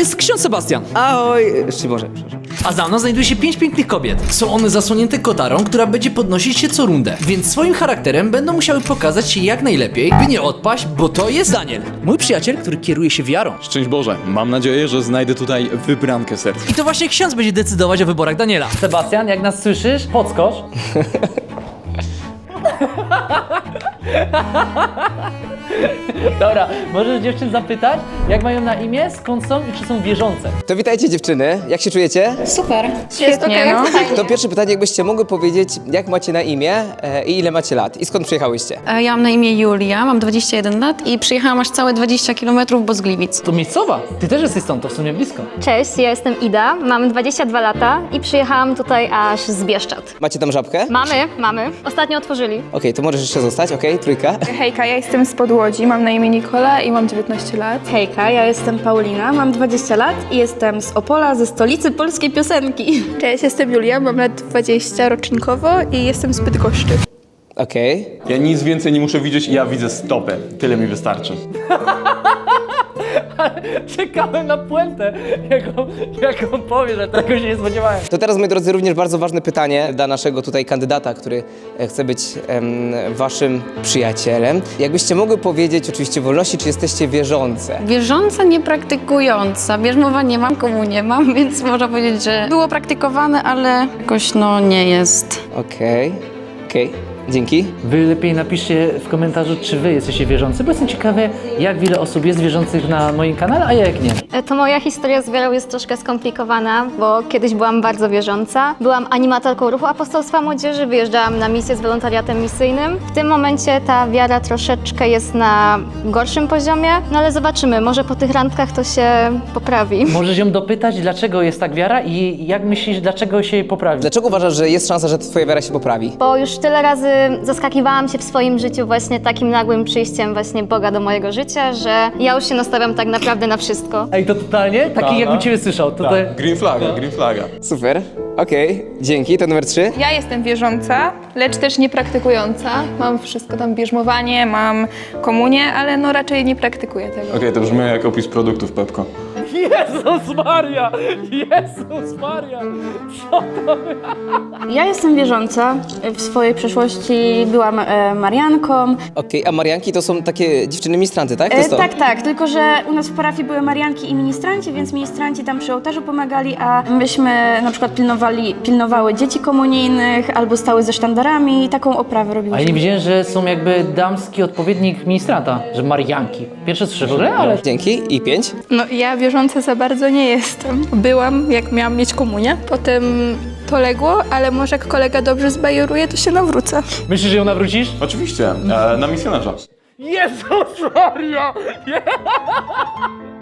jest ksiądz Sebastian. Ahoj, szczęść Boże, przepraszam. A za mną znajduje się pięć pięknych kobiet. Są one zasłonięte kotarą, która będzie podnosić się co rundę. Więc swoim charakterem będą musiały pokazać się jak najlepiej, by nie odpaść, bo to jest Daniel. Mój przyjaciel, który kieruje się wiarą. Szczęść Boże, mam nadzieję, że znajdę tutaj wybrankę serc. I to właśnie ksiądz będzie decydować o wyborach Daniela. Sebastian, jak nas słyszysz, podskocz. Dobra, możesz dziewczyn zapytać, jak mają na imię, skąd są i czy są wierzące. To witajcie dziewczyny, jak się czujecie? Super. Świetnie, no. To pierwsze pytanie, jakbyście mogły powiedzieć, jak macie na imię e, i ile macie lat i skąd przyjechałyście? E, Ja mam na imię Julia, mam 21 lat i przyjechałam aż całe 20 km, bo z Gliwic. To miejscowa. Ty też jesteś stąd, to w sumie blisko. Cześć, ja jestem Ida, mam 22 lata i przyjechałam tutaj aż z Bieszczad. Macie tam żabkę? Mamy, mamy. Ostatnio otworzyli. Okej, to możesz jeszcze zostać, okej, trójka. Hejka, ja jestem z Podłodzi, mam na imię Nikola i mam 19 lat. Hejka, ja jestem Paulina, mam 20 lat i jestem z Opola, ze stolicy polskiej piosenki. Cześć, jestem Julia, mam lat 20 rocznikowo i jestem z Bydgoszczy. Okej. Ja nic więcej nie muszę widzieć, ja widzę stopę. Tyle mi wystarczy. Czekałem na puentę, jaką, jaką powie, że tego się nie spodziewałem. To teraz, moi drodzy, również bardzo ważne pytanie dla naszego tutaj kandydata, który e, chce być em, waszym przyjacielem. Jakbyście mogły powiedzieć, oczywiście w wolności, czy jesteście wierzące? Wierząca, niepraktykująca. Bierzmowa nie mam, komu nie mam, więc można powiedzieć, że było praktykowane, ale jakoś no nie jest. Okej, okej, dzięki. Wy lepiej napiszcie w komentarzu, czy wy jesteście wierzący, bo jestem ciekawy, jak wiele osób jest wierzących na moim kanale, a jak nie. E, To moja historia z wiarą jest troszkę skomplikowana, bo kiedyś byłam bardzo wierząca. Byłam animatorką ruchu apostolstwa młodzieży, wyjeżdżałam na misję z wolontariatem misyjnym. W tym momencie ta wiara troszeczkę jest na gorszym poziomie, no ale zobaczymy, może po tych randkach to się poprawi. Możesz ją dopytać, dlaczego jest tak wiara i jak myślisz, dlaczego się jej poprawi. Dlaczego uważasz, że jest szansa, że twoja wiara się poprawi? Bo już tyle razy zaskakiwałam się w swoim życiu właśnie takim nagłym przyjściem właśnie Boga do mojego życia, że ja już się nastawiam tak naprawdę na wszystko. Ej, to totalnie? Taki jakbym ciebie słyszał. To te... Green flaga, green flaga. Super, okej, dzięki. To numer trzy. Ja jestem wierząca, lecz też niepraktykująca. Mam wszystko tam, bierzmowanie, mam komunię, ale no raczej nie praktykuję tego. Okej, to brzmi jak opis produktów Pepko. Jezus Maria! Jezus Maria! Co to? Ja jestem wierząca, w swojej przeszłości byłam e, Marianką. Okej, a Marianki to są takie dziewczyny ministranty, tak? To E, jest to? tak, tak, tylko że u nas w parafii były Marianki i ministranci, więc ministranci tam przy ołtarzu pomagali, a myśmy na przykład pilnowali, pilnowały dzieci komunijnych albo stały ze sztandarami i taką oprawę A ja nie robiłyśmy. widziałem, że są jakby damski odpowiednik ministranta, że Marianki. Pierwsze słyszę w ogóle, ale... Dzięki. I pięć. No ja wierząca za bardzo nie jestem. Byłam, jak miałam mieć komunię, potem to legło, ale może jak kolega dobrze zbajoruje, to się nawrócę. Myślisz, że ją nawrócisz? Oczywiście, e, na misjonarza. Jezus Maria!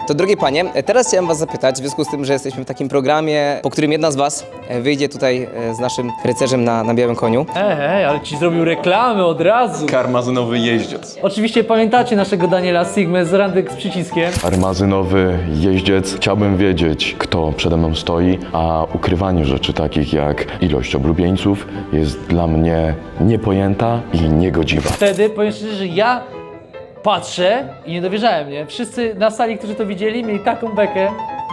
To drogie panie, teraz chciałem was zapytać, w związku z tym, że jesteśmy w takim programie, po którym jedna z was e, wyjdzie tutaj e, z naszym rycerzem na, na białym koniu. Ej, ej, ale ci zrobił reklamę od razu. Karmazynowy jeździec. Oczywiście pamiętacie naszego Daniela Sigmę z randek z przyciskiem. Armazynowy jeździec. Chciałbym wiedzieć, kto przede mną stoi, a ukrywanie rzeczy takich jak ilość oblubieńców jest dla mnie niepojęta i niegodziwa. Wtedy powiem szczerze, że ja patrzę i nie dowierzałem, nie? Wszyscy na sali, którzy to widzieli, mieli taką bekę.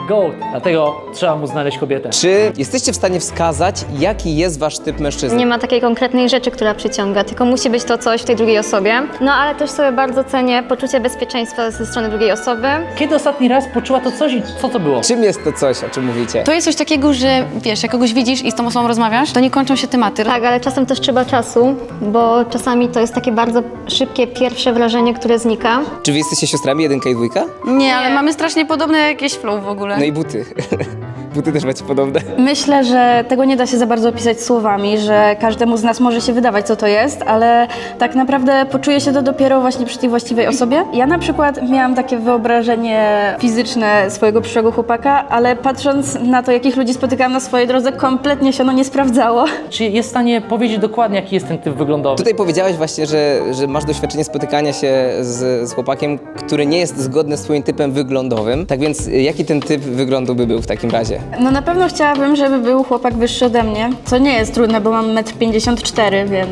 Gold. Dlatego trzeba mu znaleźć kobietę. Czy jesteście w stanie wskazać, jaki jest wasz typ mężczyzny? Nie ma takiej konkretnej rzeczy, która przyciąga, tylko musi być to coś w tej drugiej osobie. No ale też sobie bardzo cenię poczucie bezpieczeństwa ze strony drugiej osoby. Kiedy ostatni raz poczuła to coś i co to było? Czym jest to coś, o czym mówicie? To jest coś takiego, że wiesz, jak kogoś widzisz i z tą osobą rozmawiasz, to nie kończą się tematy. Tak, ale czasem też trzeba czasu, bo czasami to jest takie bardzo szybkie pierwsze wrażenie, które znika. Czy wy jesteście siostrami, jedynka i dwójka? Nie, ale mamy strasznie podobne jakieś flow w ogóle. No i buty. też macie podobne. Myślę, że tego nie da się za bardzo opisać słowami, że każdemu z nas może się wydawać, co to jest, ale tak naprawdę poczuje się to dopiero właśnie przy tej właściwej osobie. Ja na przykład miałam takie wyobrażenie fizyczne swojego przyszłego chłopaka, ale patrząc na to, jakich ludzi spotykałam na swojej drodze, kompletnie się ono nie sprawdzało. Czy jest w stanie powiedzieć dokładnie, jaki jest ten typ wyglądowy? Tutaj powiedziałeś właśnie, że, że masz doświadczenie spotykania się z, z chłopakiem, który nie jest zgodny z twoim typem wyglądowym. Tak więc jaki ten typ wyglądu by był w takim razie? No na pewno chciałabym, żeby był chłopak wyższy ode mnie, co nie jest trudne, bo mam 1,54 m, więc...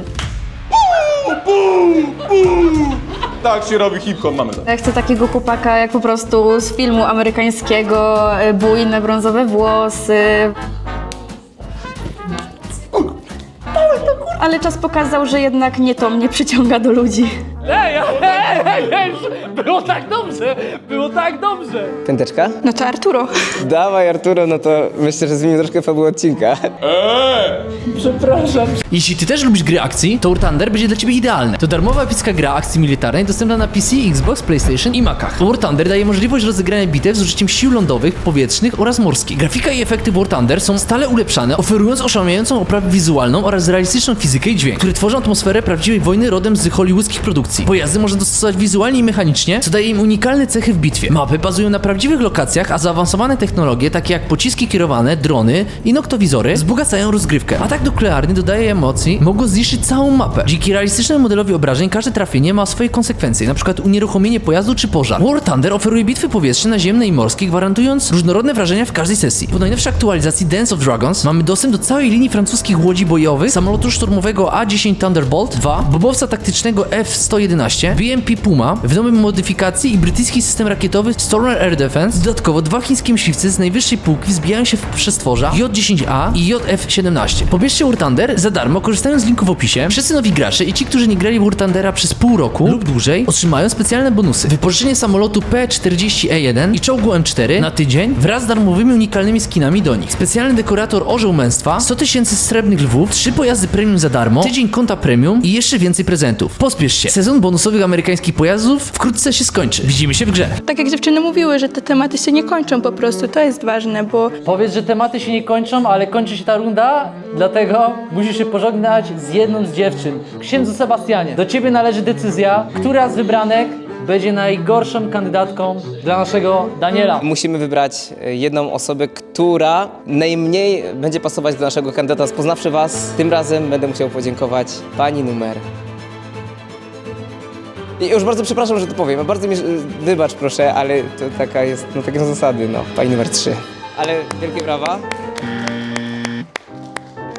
Tak się robi hip-hop, mamy to. Ja chcę takiego chłopaka jak po prostu z filmu amerykańskiego, y, bujne brązowe włosy. Ale czas pokazał, że jednak nie to mnie przyciąga do ludzi. Ej, ej, ej, ej, było tak dobrze, było tak dobrze. Piąteczka? No to Arturo. Dawaj Arturo, no to myślę, że zmieni troszkę fabułę odcinka. Jeśli ty też lubisz gry akcji, to War Thunder będzie dla ciebie idealne. To darmowa epicka gra akcji militarnej dostępna na PC, Xbox, PlayStation i Macach. War Thunder daje możliwość rozegrania bitew z użyciem sił lądowych, powietrznych oraz morskich. Grafika i efekty War Thunder są stale ulepszane, oferując oszałamiającą oprawę wizualną oraz realistyczną fizykę i dźwięk, które tworzą atmosferę prawdziwej wojny rodem z hollywoodzkich produkcji. Pojazdy można dostosować wizualnie i mechanicznie, co daje im unikalne cechy w bitwie. Mapy bazują na prawdziwych lokacjach, a zaawansowane technologie, takie jak pociski kierowane, drony i noktowizory, wzbogacają rozgrywkę. Atak nuklearny dodaje emocji, mogą zniszczyć całą mapę. Dzięki realistycznemu modelowi obrażeń każde trafienie ma swoje konsekwencje, np. unieruchomienie pojazdu czy pożar. War Thunder oferuje bitwy powietrzne, naziemne i morskie, gwarantując różnorodne wrażenia w każdej sesji. Po najnowszej aktualizacji Dance of Dragons mamy dostęp do całej linii francuskich łodzi bojowych, samolotu szturmowego A-10 Thunderbolt 2, bobowca taktycznego F-111, BMP Puma w nowej modyfikacji i brytyjski system rakietowy Stormer Air Defense. Dodatkowo dwa chińskie myśliwce z najwyższej półki wzbijają się w przestworza J-10A i JF-17. Pobierzcie War Thunder za darmo, korzystając z linku w opisie. Wszyscy nowi gracze i ci, którzy nie grali w przez pół roku lub dłużej, otrzymają specjalne bonusy. Wypożyczenie samolotu P-40E1 i czołgu M4 na tydzień wraz z darmowymi unikalnymi skinami do nich. Specjalny dekorator Orzeł Męstwa, 100 tysięcy srebrnych lwów, 3 pojazdy premium za darmo, tydzień konta premium i jeszcze więcej prezentów. Pospiesz się. Sezon bonusowych amerykańskich pojazdów wkrótce się skończy. Widzimy się w grze. Tak jak dziewczyny mówiły, że te tematy się nie kończą po prostu, to jest ważne, bo Powiedz, że tematy się nie kończą, ale kończy się ta runda, dlatego musisz się pożegnać z jedną z dziewczyn. Księdzu Sebastianie, do ciebie należy decyzja, która z wybranek będzie najgorszą kandydatką dla naszego Daniela. Musimy wybrać e, jedną osobę, która najmniej będzie pasować do naszego kandydata. Poznawszy Was, tym razem będę musiał podziękować pani numer. I już bardzo przepraszam, że to powiem. Bardzo mi wybacz proszę, ale to taka jest, no takie są zasady, no. Pani numer 3. Ale wielkie brawa.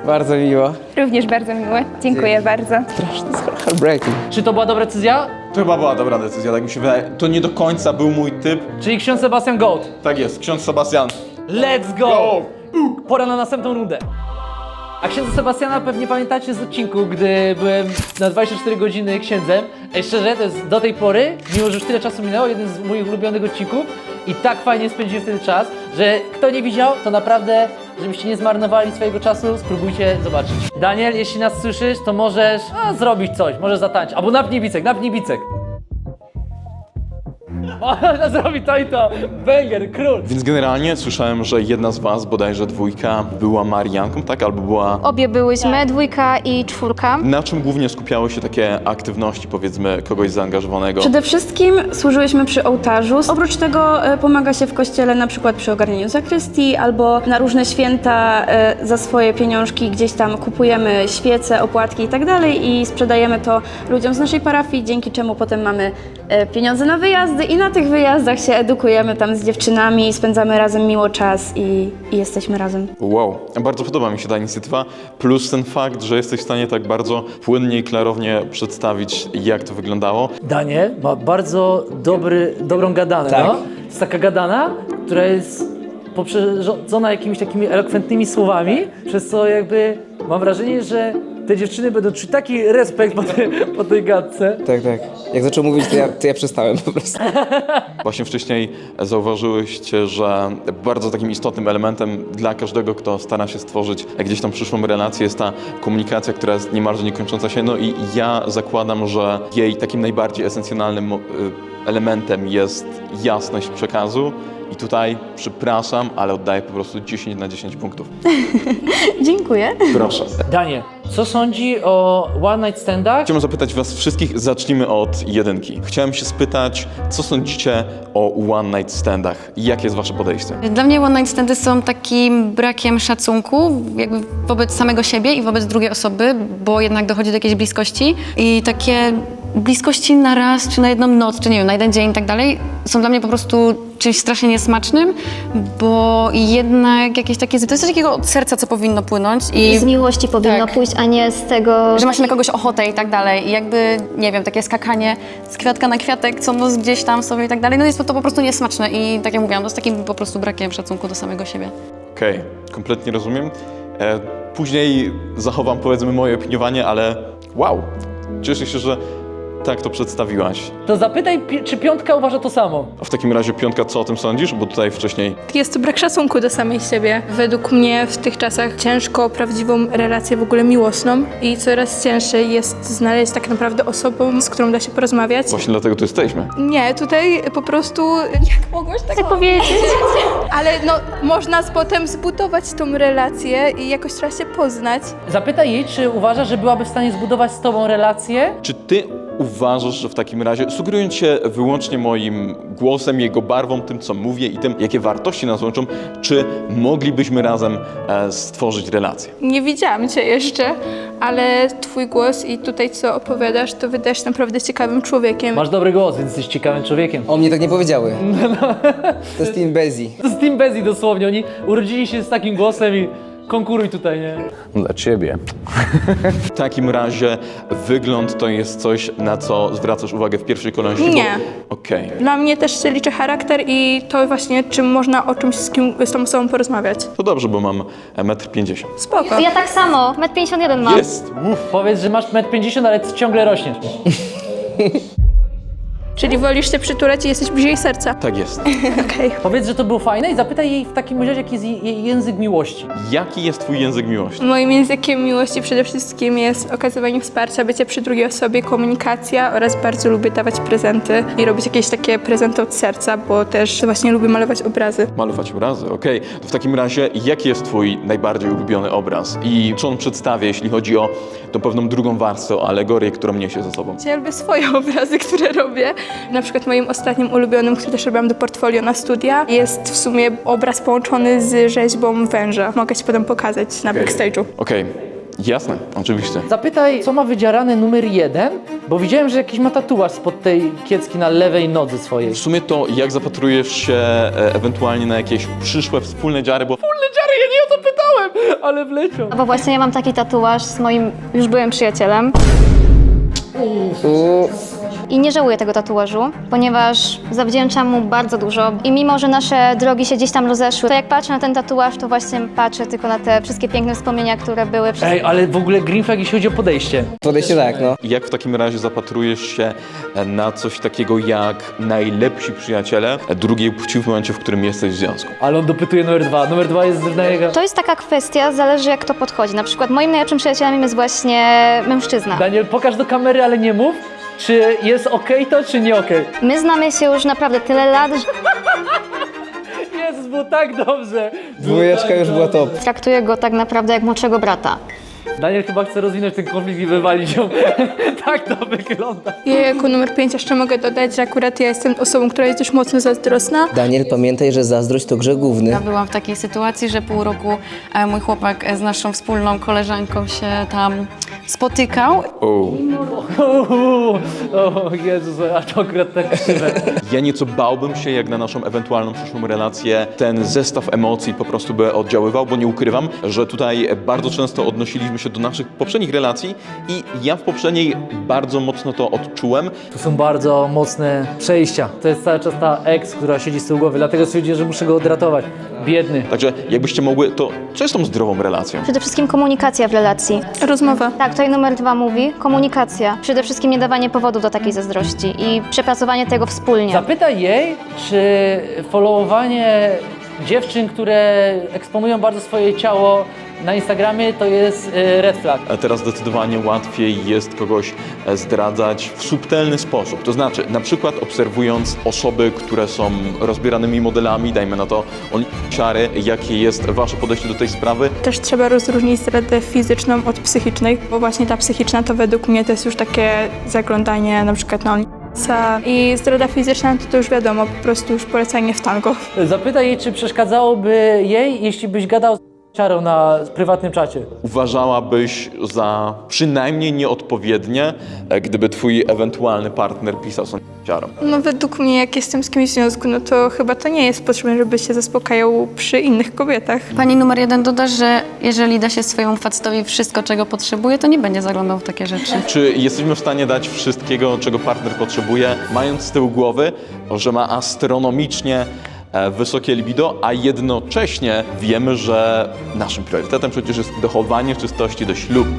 Bardzo miło. również bardzo miłe. Dziękuję bardzo. Heartbreaking. Czy to była dobra decyzja? To chyba była dobra decyzja, tak mi się wydaje. To nie do końca był mój typ. Czyli ksiądz Sebastian Gold. Tak jest, ksiądz Sebastian. Let's go! Pora na następną rundę. A księdza Sebastiana pewnie pamiętacie z odcinku, gdy byłem na 24 godziny księdzem. Ej, szczerze, to jest do tej pory, mimo że już tyle czasu minęło, jeden z moich ulubionych odcinków i tak fajnie spędziłem wtedy czas, że kto nie widział, to naprawdę, żebyście nie zmarnowali swojego czasu, spróbujcie zobaczyć. Daniel, jeśli nas słyszysz, to możesz a, zrobić coś, możesz zatańczyć, albo napnij bicek, napnij bicek. O, zrobi to i to, banger, król. Więc generalnie słyszałem, że jedna z was, bodajże dwójka, była Marianką, tak? Albo była... Obie byłyśmy, dwójka i czwórka. Na czym głównie skupiały się takie aktywności, powiedzmy, kogoś zaangażowanego? Przede wszystkim służyłyśmy przy ołtarzu. Oprócz tego e, pomaga się w kościele na przykład przy ogarnianiu zakrystii albo na różne święta e, za swoje pieniążki gdzieś tam kupujemy świece, opłatki i tak dalej i sprzedajemy to ludziom z naszej parafii, dzięki czemu potem mamy e, pieniądze na wyjazdy i na tych wyjazdach się edukujemy tam z dziewczynami, spędzamy razem miło czas i, i jesteśmy razem. Wow, bardzo podoba mi się ta inicjatywa, plus ten fakt, że jesteś w stanie tak bardzo płynnie i klarownie przedstawić, jak to wyglądało. Daniel ma bardzo dobry, dobrą gadanę, Tak. no. Jest taka gadana, która jest poprzedzona jakimiś takimi elokwentnymi słowami, przez co jakby mam wrażenie, że te dziewczyny będą czuć taki respekt po, tej- po tej gadce. Tak, tak. Jak zaczął mówić, to ja, to ja przestałem po prostu. Właśnie wcześniej zauważyłyście, że bardzo takim istotnym elementem dla każdego, kto stara się stworzyć gdzieś tam przyszłą relację, jest ta komunikacja, która jest niemalże niekończąca się. No i ja zakładam, że jej takim najbardziej esencjonalnym mo- y, elementem jest jasność przekazu. I tutaj przepraszam, ale oddaję po prostu 10 na 10 punktów. Dziękuję. Proszę. Daniel, co sądzi o one night standach? Chciałbym zapytać Was wszystkich, zacznijmy od jedynki. Chciałem się spytać, co sądzicie o one night standach i jakie jest Wasze podejście? Dla mnie one night standy są takim brakiem szacunku jakby wobec samego siebie i wobec drugiej osoby, bo jednak dochodzi do jakiejś bliskości i takie bliskości na raz, czy na jedną noc, czy nie wiem, na jeden dzień i tak dalej, są dla mnie po prostu czymś strasznie niesmacznym, bo jednak jakieś takie, to jest coś takiego od serca, co powinno płynąć i Z miłości powinno Tak. pójść, a nie z tego... że ma się na kogoś ochotę i tak dalej. I jakby, nie wiem, takie skakanie z kwiatka na kwiatek, co nos gdzieś tam sobie i tak dalej, no jest to, to po prostu niesmaczne i tak jak mówiłam, to z takim po prostu brakiem szacunku do samego siebie. Okej, kompletnie rozumiem. E, później zachowam powiedzmy moje opiniowanie, ale wow, cieszę się, że tak to przedstawiłaś. To zapytaj, pi- czy piątka uważa to samo. A w takim razie Piątka, co o tym sądzisz? Bo tutaj wcześniej Jest to brak szacunku do samej siebie. Według mnie w tych czasach ciężko o prawdziwą relację w ogóle miłosną i coraz ciężej jest znaleźć tak naprawdę osobę, z którą da się porozmawiać. właśnie dlatego tu jesteśmy. Nie, tutaj po prostu... Jak mogłaś tak powiedzieć. Ale no, można z- potem zbudować tą relację i jakoś trzeba się poznać. Zapytaj jej, czy uważa, że byłaby w stanie zbudować z tobą relację. Czy ty uważasz, że w takim razie, sugerując się wyłącznie moim głosem, jego barwą, tym co mówię i tym, jakie wartości nas łączą, czy moglibyśmy razem e, stworzyć relację? Nie widziałam cię jeszcze, ale twój głos i tutaj co opowiadasz, to wydajesz naprawdę ciekawym człowiekiem. Masz dobry głos, więc jesteś ciekawym człowiekiem. O mnie tak nie powiedziały. To jest Team Bezi. To jest Team Bezzy dosłownie, oni urodzili się z takim głosem i konkuruj tutaj, nie? Dla ciebie. W takim razie wygląd to jest coś, na co zwracasz uwagę w pierwszej kolejności? Nie. Bo... Okej. Dla mnie też się liczy charakter i to właśnie, czym można o czymś z, kim, z tą osobą porozmawiać. To dobrze, bo mam e, 1,50 m. Spoko. Ja tak samo, 1,51 m mam. Jest! Uff. Powiedz, że masz 1,50 m, ale ciągle rośniesz. Czyli wolisz się przytulać i jesteś bliżej serca. Tak jest. Okej. Powiedz, że to było fajne i zapytaj jej w takim razie, jaki jest jej jej język miłości. Jaki jest twój język miłości? Moim językiem miłości przede wszystkim jest okazywanie wsparcia, bycie przy drugiej osobie, komunikacja oraz bardzo lubię dawać prezenty i robić jakieś takie prezenty od serca, bo też właśnie lubię malować obrazy. Malować obrazy, okej. To w takim razie, jaki jest twój najbardziej ulubiony obraz? I co on przedstawia, jeśli chodzi o tą pewną drugą warstwę, o alegorię, którą niesie ze sobą? Ja lubię swoje obrazy, które robię. Na przykład moim ostatnim ulubionym, który też robiłam do portfolio na studia, jest w sumie obraz połączony z rzeźbą węża. Mogę Ci potem pokazać na backstage'u. Okej, jasne, oczywiście. Zapytaj, co ma wydzierany numer jeden, bo widziałem, że jakiś ma tatuaż spod tej kiecki na lewej nodze swojej. W sumie to, jak zapatrujesz się e, ewentualnie na jakieś przyszłe wspólne dziary, bo Dziary, ja nie o to pytałem, ale wleciał. Bo właśnie ja mam taki tatuaż z moim już byłym przyjacielem. I nie żałuję tego tatuażu, ponieważ zawdzięczam mu bardzo dużo. I mimo, że nasze drogi się gdzieś tam rozeszły, to jak patrzę na ten tatuaż, to właśnie patrzę tylko na te wszystkie piękne wspomnienia, które były przez Ej, ale w ogóle green flag, jeśli chodzi o podejście. podejście tak, no. jak w takim razie zapatrujesz się na coś takiego jak najlepsi przyjaciele drugiej płci w momencie, w którym jesteś w związku? Ale on dopytuje numer dwa. Numer dwa jest na jego... To jest taka kwestia, zależy jak to podchodzi. Na przykład moim najlepszym przyjacielem jest właśnie mężczyzna. Daniel, pokaż do kamery, ale nie mów, czy jest okej to, czy nie okej. My znamy się już naprawdę tyle lat, że Jezus, było tak dobrze. Było Dwójeczka tak już była dobrze. top. traktuję go tak naprawdę jak młodszego brata. Daniel chyba chce rozwinąć ten konflikt i wywalić ją. tak to wygląda. Ja jako numer 5 jeszcze mogę dodać, że akurat ja jestem osobą, która jest dość mocno zazdrosna. Daniel, pamiętaj, że zazdrość to grzech główny. Ja byłam w takiej sytuacji, że pół roku e, mój chłopak e, z naszą wspólną koleżanką się tam spotykał O. O Jezus, a to akurat tak krzywe. Ja nieco bałbym się, jak na naszą ewentualną przyszłą relację ten zestaw emocji po prostu by oddziaływał, bo nie ukrywam, że tutaj bardzo często odnosiliśmy się do naszych poprzednich relacji i ja w poprzedniej bardzo mocno to odczułem. Tu są bardzo mocne przejścia. To jest cały czas ta ex, która siedzi z tyłu głowy, dlatego stwierdziłem, że muszę go odratować. Biedny. Także jakbyście mogły, to co jest tą zdrową relacją? Przede wszystkim komunikacja w relacji. Rozmowa. Tak, tutaj numer dwa mówi komunikacja. Przede wszystkim nie dawanie powodów do takiej zazdrości i przepracowanie tego wspólnie. Zapytaj jej, czy followowanie dziewczyn, które eksponują bardzo swoje ciało na Instagramie, to jest y, red flag. A teraz zdecydowanie łatwiej jest kogoś e, zdradzać w subtelny sposób. To znaczy, na przykład obserwując osoby, które są rozbieranymi modelami, dajmy na to ciary, jakie jest wasze podejście do tej sprawy. Też trzeba rozróżnić zdradę fizyczną od psychicznej, bo właśnie ta psychiczna to według mnie to jest już takie zaglądanie na przykład na OnlyFansa i zdrada fizyczna to, to już wiadomo, po prostu już polecanie w tango. Zapytaj jej, czy przeszkadzałoby jej, jeśli byś gadał z ciarą na prywatnym czacie. Uważałabyś za przynajmniej nieodpowiednie, e, gdyby twój ewentualny partner pisał są wiarą. No według mnie, jak jestem z kimś w związku, no to chyba to nie jest potrzebne, żeby się zaspokajał przy innych kobietach. Pani numer jeden doda, że jeżeli da się swojemu facetowi wszystko, czego potrzebuje, to nie będzie zaglądał w takie rzeczy. Czy jesteśmy w stanie dać wszystkiego, czego partner potrzebuje, mając z tyłu głowy, że ma astronomicznie wysokie libido, a jednocześnie wiemy, że naszym priorytetem przecież jest dochowanie czystości do ślubu.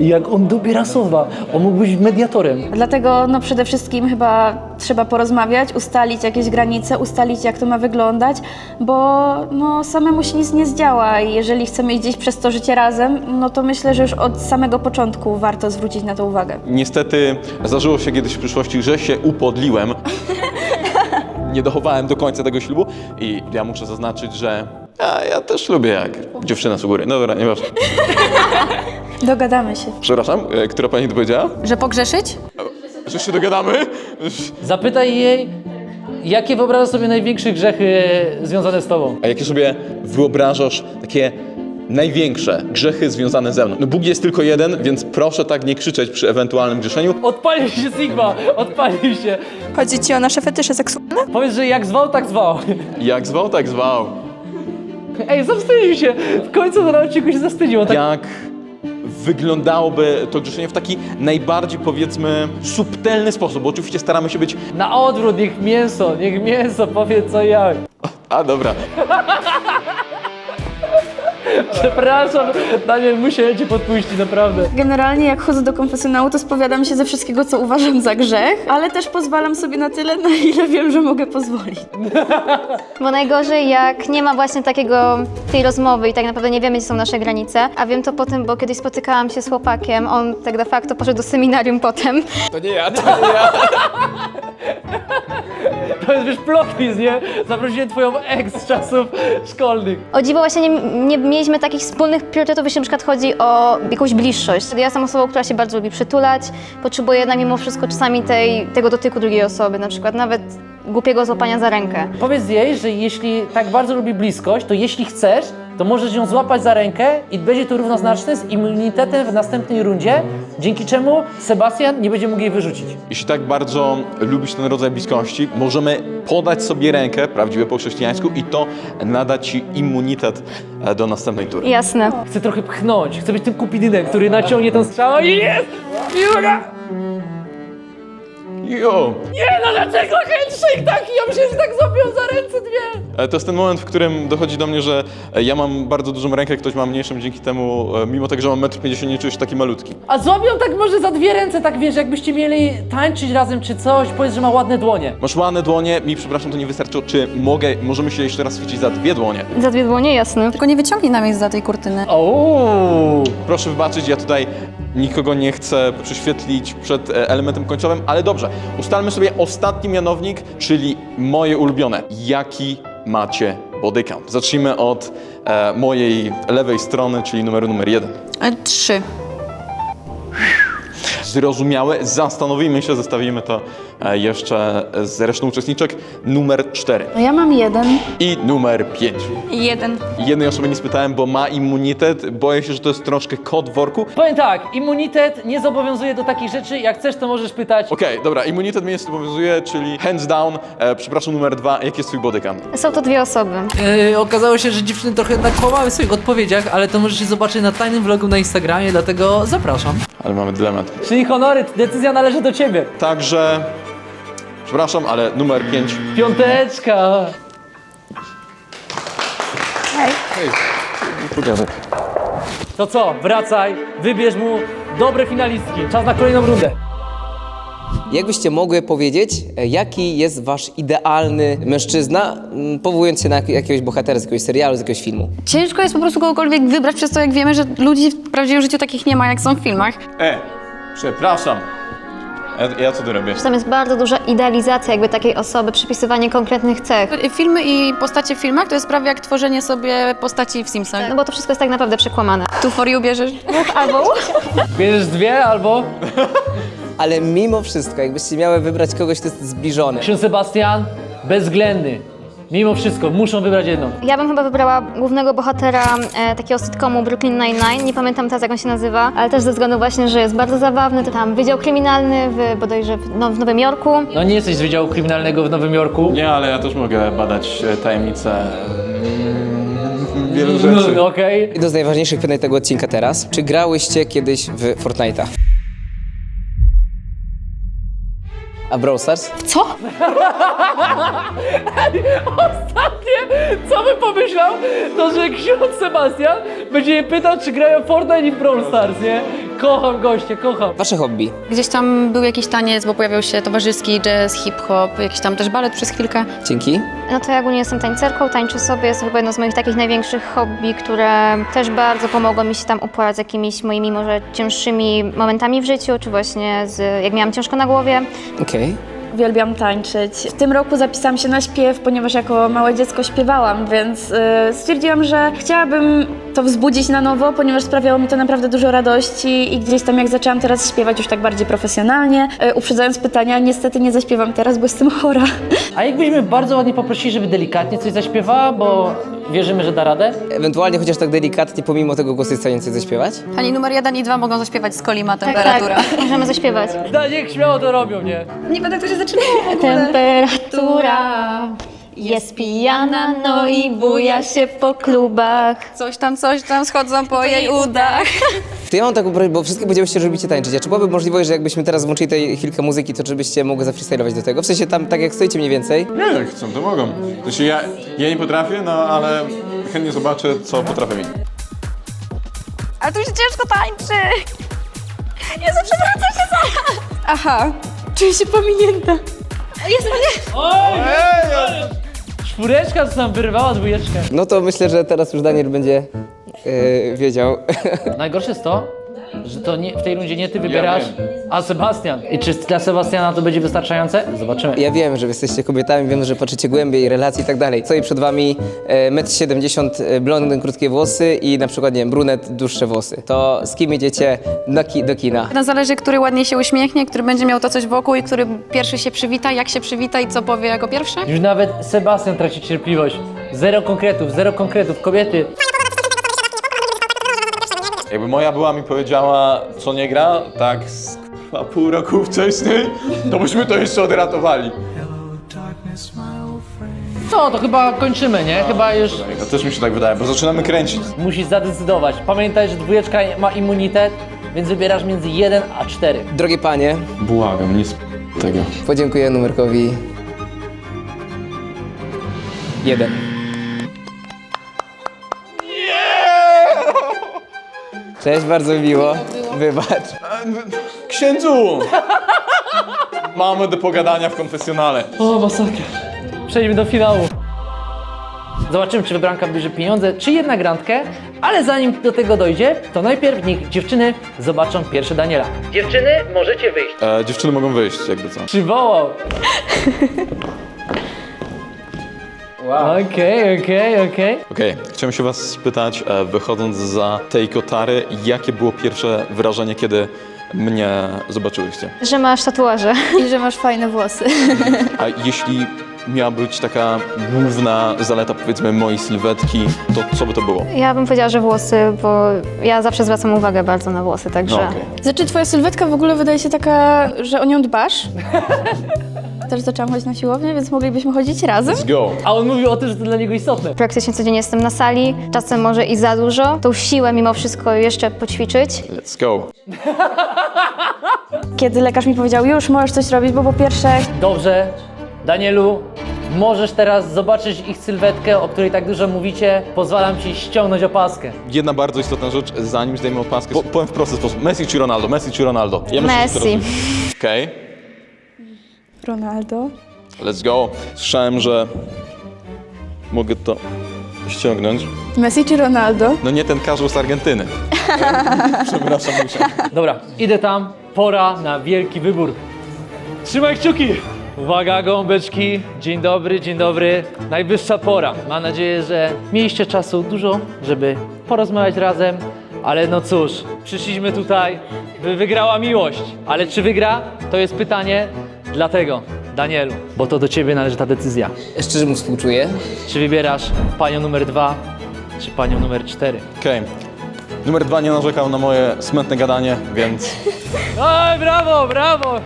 I jak on dobiera słowa, on mógł być mediatorem. Dlatego no przede wszystkim chyba trzeba porozmawiać, ustalić jakieś granice, ustalić jak to ma wyglądać, bo no samemu się nic nie zdziała i jeżeli chcemy iść gdzieś przez to życie razem, no to myślę, że już od samego początku warto zwrócić na to uwagę. Niestety zdarzyło się kiedyś w przyszłości, że się upodliłem. Nie dochowałem do końca tego ślubu i ja muszę zaznaczyć, że ja, ja też lubię jak dziewczyna z góry. No dobra, nieważne. Dogadamy się. Przepraszam, e, która pani to powiedziała? Że pogrzeszyć? Że się dogadamy? Zapytaj jej, jakie wyobrażasz sobie największe grzechy związane z tobą? A jakie sobie wyobrażasz takie największe grzechy związane ze mną? No Bóg jest tylko jeden, więc proszę tak nie krzyczeć przy ewentualnym grzeszeniu. Odpalił się Sigma, odpalił się. Chodzi ci o nasze fetysze seksualne? Powiedz, że jak zwał, tak zwał. Jak zwał, tak zwał. Ej, zawstydził się. W końcu na odcinku się zawstydził. On tak... Jak wyglądałoby to grzeszenie w taki najbardziej, powiedzmy, subtelny sposób, bo oczywiście staramy się być... Na odwrót, niech mięso, niech mięso powie co jak. A, dobra. Przepraszam, Daniel, musiałem cię podpuścić, naprawdę. Generalnie jak chodzę do konfesjonału, to spowiadam się ze wszystkiego, co uważam za grzech, ale też pozwalam sobie na tyle, na ile wiem, że mogę pozwolić. Bo najgorzej, jak nie ma właśnie takiego, tej rozmowy i tak naprawdę nie wiemy, gdzie są nasze granice. A wiem to po tym, bo kiedyś spotykałam się z chłopakiem, on tak de facto poszedł do seminarium potem. To nie ja, to nie ja. To jest wiesz plot twist, nie? Zaprosiłem twoją ex z czasów szkolnych. O dziwo właśnie nie, nie mieliśmy takich wspólnych priorytetów, jeśli na przykład chodzi o jakąś bliższość. Ja jestem osobą, która się bardzo lubi przytulać, potrzebuję jednak mimo wszystko czasami tej, tego dotyku drugiej osoby, na przykład nawet głupiego złapania za rękę. Powiedz jej, że jeśli tak bardzo lubi bliskość, to jeśli chcesz, to możesz ją złapać za rękę i będzie to równoznaczne z immunitetem w następnej rundzie, dzięki czemu Sebastian nie będzie mógł jej wyrzucić. Jeśli tak bardzo lubisz ten rodzaj bliskości, możemy podać sobie rękę, prawdziwie po chrześcijańsku, i to nada ci immunitet e, do następnej tury. Jasne. Chcę trochę pchnąć, chcę być tym kupidynem, który naciągnie tę strzałę i jest! I uwaga! Jo! Nie no, dlaczego handshake taki? Ja myślę, że tak złapią za ręce dwie. E, To jest ten moment, w którym dochodzi do mnie, że e, ja mam bardzo dużą rękę, ktoś ma mniejszą, dzięki temu, e, mimo tego, że mam 1,50 m, nie czuję się taki malutki. A złapią tak może za dwie ręce, tak wiesz, jakbyście mieli tańczyć razem czy coś, powiedz, że ma ładne dłonie. Masz ładne dłonie, mi przepraszam, to nie wystarczyło. Czy mogę, możemy się jeszcze raz chwycić za dwie dłonie? Za dwie dłonie, jasne. Tylko nie wyciągnij nam jest za tej kurtyny. Ooo. Proszę wybaczyć, ja tutaj nikogo nie chcę prześwietlić przed e, elementem końcowym, ale dobrze. Ustalmy sobie ostatni mianownik, czyli moje ulubione. Jaki macie body count? Zacznijmy od e, mojej lewej strony, czyli numeru numer jeden. E, Trzy. Zrozumiałe, zastanowimy się, zestawimy to e, jeszcze z resztą uczestniczek. Numer cztery No ja mam jeden. i numer pięć. Jeden. Jednej osoby nie spytałem, bo ma immunitet. Boję się, że to jest troszkę kot w worku. Powiem tak, immunitet nie zobowiązuje do takich rzeczy, jak chcesz to możesz pytać. Okej, dobra, immunitet mnie nie obowiązuje, czyli hands down. E, przepraszam, numer dwa, jaki jest twój body count? Są to dwie osoby. Yy, okazało się, że dziewczyny trochę nakłamały w swoich odpowiedziach, ale to możecie zobaczyć na tajnym vlogu na Instagramie, dlatego zapraszam. Ale mamy dylemat. Czyli honory, decyzja należy do ciebie. Także, przepraszam, ale numer pięć. Piąteczka. Hej, pogadaj. To co, wracaj, wybierz mu dobre finalistki. Czas na kolejną rundę. Jakbyście mogły powiedzieć, e, jaki jest wasz idealny mężczyzna, powołując się na jak- jakiegoś bohatera z jakiegoś serialu, z jakiegoś filmu? Ciężko jest po prostu kogokolwiek wybrać przez to, jak wiemy, że ludzi w prawdziwym życiu takich nie ma, jak są w filmach. E, przepraszam. Ja, ja co tu robię? Tam jest bardzo duża idealizacja jakby takiej osoby, przypisywanie konkretnych cech. Filmy i postacie w filmach to jest prawie jak tworzenie sobie postaci w Simsach. No bo to wszystko jest tak naprawdę przekłamane. Tu for you bierzesz. Albo Bierzesz dwie albo... Ale mimo wszystko, jakbyście miały wybrać kogoś, kto jest zbliżony, Ksiądz Sebastian, bezwzględny. Mimo wszystko, muszą wybrać jedną. Ja bym chyba wybrała głównego bohatera e, takiego sitcomu Brooklyn Nine-Nine, nie pamiętam teraz jak on się nazywa, ale też ze względu właśnie, że jest bardzo zabawny, to tam Wydział Kryminalny w, bodajże w, no, w Nowym Jorku. No nie jesteś z Wydziału Kryminalnego w Nowym Jorku. Nie, ale ja też mogę badać e, tajemnice mm, wielu rzeczy. No, Okej. Jedno z najważniejszych pytań tego odcinka teraz. Czy grałyście kiedyś w Fortnite'a? A Brawl Stars? Co by pomyślał, to że ksiądz Sebastian będzie je pytał, czy grają w Fortnite i w Brawl Stars, nie? Kocham goście, kocham. Wasze hobby? Gdzieś tam był jakiś taniec, bo pojawiał się towarzyski, jazz, hip-hop, jakiś tam też balet przez chwilkę. Dzięki. No to ja ogólnie jestem tańcerką, tańczę sobie, jest to chyba jedno z moich takich największych hobby, które też bardzo pomogło mi się tam uporać z jakimiś moimi może cięższymi momentami w życiu, czy właśnie z, jak miałam ciężko na głowie. Okej. Uwielbiam tańczyć. W tym roku zapisałam się na śpiew, ponieważ jako małe dziecko śpiewałam, więc y, stwierdziłam, że chciałabym to wzbudzić na nowo, ponieważ sprawiało mi to naprawdę dużo radości i gdzieś tam jak zaczęłam teraz śpiewać już tak bardziej profesjonalnie, y, uprzedzając pytania, niestety nie zaśpiewam teraz, bo jestem chora. A jakbyśmy bardzo ładnie poprosili, żeby delikatnie coś zaśpiewała, bo wierzymy, że da radę? Ewentualnie chociaż tak delikatnie, pomimo tego głosu jest w stanie coś zaśpiewać? Pani numer jeden i dwa mogą zaśpiewać z Kolima temperatura. Tak, możemy zaśpiewać. Da, niech śmiało to robią, nie? Nie będę to się zaczynać. Temperatura jest pijana, no i buja się po klubach. Coś tam, coś tam, schodzą po jej udach. To ja mam taką prośbę, bo wszystkie powiedziałyście, że lubicie tańczyć. A czy byłaby możliwość, że jakbyśmy teraz włączyli tutaj chwilkę muzyki, to czy byście mogły zafreestylować do tego? W sensie tam, tak jak stoicie mniej więcej. Nie, jak chcą, to mogą. Znaczy ja, ja nie potrafię, no ale chętnie zobaczę, co potrafię mi. Ale tu się ciężko tańczy. Jezu, przewracam się zaraz. Aha, czuję się pominięta. Jezu, nie. Czwóreczka co nam wyrwała dwójeczkę. No to myślę, że teraz już Daniel będzie yy, wiedział. Najgorsze jest to, że to nie, w tej rundzie nie ty wybierasz, a Sebastian. I czy dla Sebastiana to będzie wystarczające? Zobaczymy. Ja wiem, że wy jesteście kobietami, wiem, że patrzycie głębiej, relacje i tak dalej. Stoi przed wami e, 1,70 m, blondyn, krótkie włosy i na przykład, nie wiem, brunet, dłuższe włosy. To z kim idziecie do, ki- do kina? No zależy, który ładnie się uśmiechnie, który będzie miał to coś wokół i który pierwszy się przywita, jak się przywita i co powie jako pierwszy. Już nawet Sebastian traci cierpliwość. Zero konkretów, zero konkretów. Kobiety, Jakby moja była mi powiedziała, co nie gra, tak z kurwa pół roku wcześniej, to byśmy to jeszcze odratowali. no to chyba kończymy, nie? Chyba już To też mi się tak wydaje, bo zaczynamy kręcić. musisz zadecydować. Pamiętaj, że dwójeczka ma immunitet, więc wybierasz między 1 a 4. Drogie panie, Błagam, nie sp... tego. podziękuję numerkowi. Jeden. Cześć, bardzo miło. Wybacz. Księdzu! Mamy do pogadania w konfesjonale. O, masakra. Przejdźmy do finału. Zobaczymy, czy wybranka bierze pieniądze, czy jednak grantkę, ale zanim do tego dojdzie, to najpierw niech dziewczyny zobaczą pierwsze Daniela. Dziewczyny, możecie wyjść. E, dziewczyny mogą wyjść, jakby co. Przywołał. Okej, okej, okej. Okej, chciałem się was spytać, e, wychodząc za tej kotary, jakie było pierwsze wrażenie, kiedy mnie zobaczyłyście? Że masz tatuaże. I że masz fajne włosy. A jeśli miała być taka główna zaleta, powiedzmy, mojej sylwetki, to co by to było? Ja bym powiedziała, że włosy, bo ja zawsze zwracam uwagę bardzo na włosy, także... No, okej. Znaczy, twoja sylwetka w ogóle wydaje się taka, że o nią dbasz. Też zaczęłam chodzić na siłownię, więc moglibyśmy chodzić razem. Let's go! A on mówił o tym, że to dla niego istotne. Praktycznie codziennie jestem na sali, czasem może i za dużo. Tą siłę mimo wszystko jeszcze poćwiczyć. Let's go! Kiedy lekarz mi powiedział, już możesz coś robić, bo po pierwsze Dobrze, Danielu, możesz teraz zobaczyć ich sylwetkę, o której tak dużo mówicie. Pozwalam ci ściągnąć opaskę. Jedna bardzo istotna rzecz, zanim zdejmę opaskę, po, powiem w prosty sposób. Messi czy Ronaldo? Messi czy Ronaldo? Ja myślę, że to Messi. rozumiem. Okej, Ronaldo. let's go. Słyszałem, że mogę to ściągnąć. Messi czy Ronaldo? No nie ten karzeł z Argentyny. Przepraszam, musiałem. Dobra, idę tam. Pora na wielki wybór. Trzymaj kciuki! Uwaga, gąbeczki. Dzień dobry, dzień dobry. Najwyższa pora. Mam nadzieję, że mieliście czasu dużo, żeby porozmawiać razem. Ale no cóż, przyszliśmy tutaj, by wygrała miłość. Ale czy wygra? To jest pytanie. Dlatego Danielu, bo to do ciebie należy ta decyzja. Szczerze mu współczuję. Czy wybierasz panią numer dwa, czy panią numer cztery? Okej. Numer dwa nie narzekał na moje smętne gadanie, więc Oj, brawo, brawo!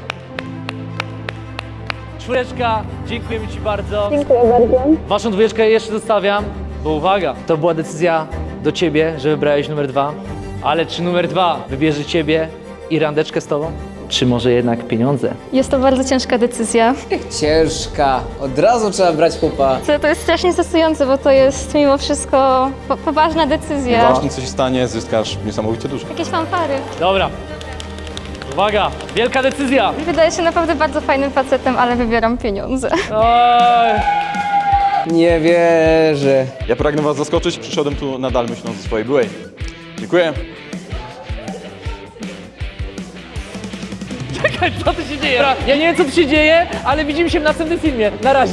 Czwóreczka, dziękujemy Ci bardzo. Dziękuję bardzo. Waszą dwójeczkę jeszcze zostawiam, bo uwaga, to była decyzja do Ciebie, że wybrałeś numer dwa, ale czy numer dwa wybierze Ciebie i randeczkę z Tobą? Czy może jednak pieniądze? Jest to bardzo ciężka decyzja. Ciężka. Od razu trzeba brać chłopa. To, to jest strasznie stresujące, bo to jest mimo wszystko po, poważna decyzja. nieważne co się stanie, zyskasz niesamowicie dużo. Jakieś fanfary. Dobra. Uwaga, wielka decyzja! Wydaje się naprawdę bardzo fajnym facetem, ale wybieram pieniądze. Oj. Nie wierzę. Ja pragnę was zaskoczyć, przyszedłem tu nadal myśląc o swojej byłej. Dziękuję. Co tu się dzieje? Ja nie wiem, co tu się dzieje, ale widzimy się w następnym filmie. Na razie.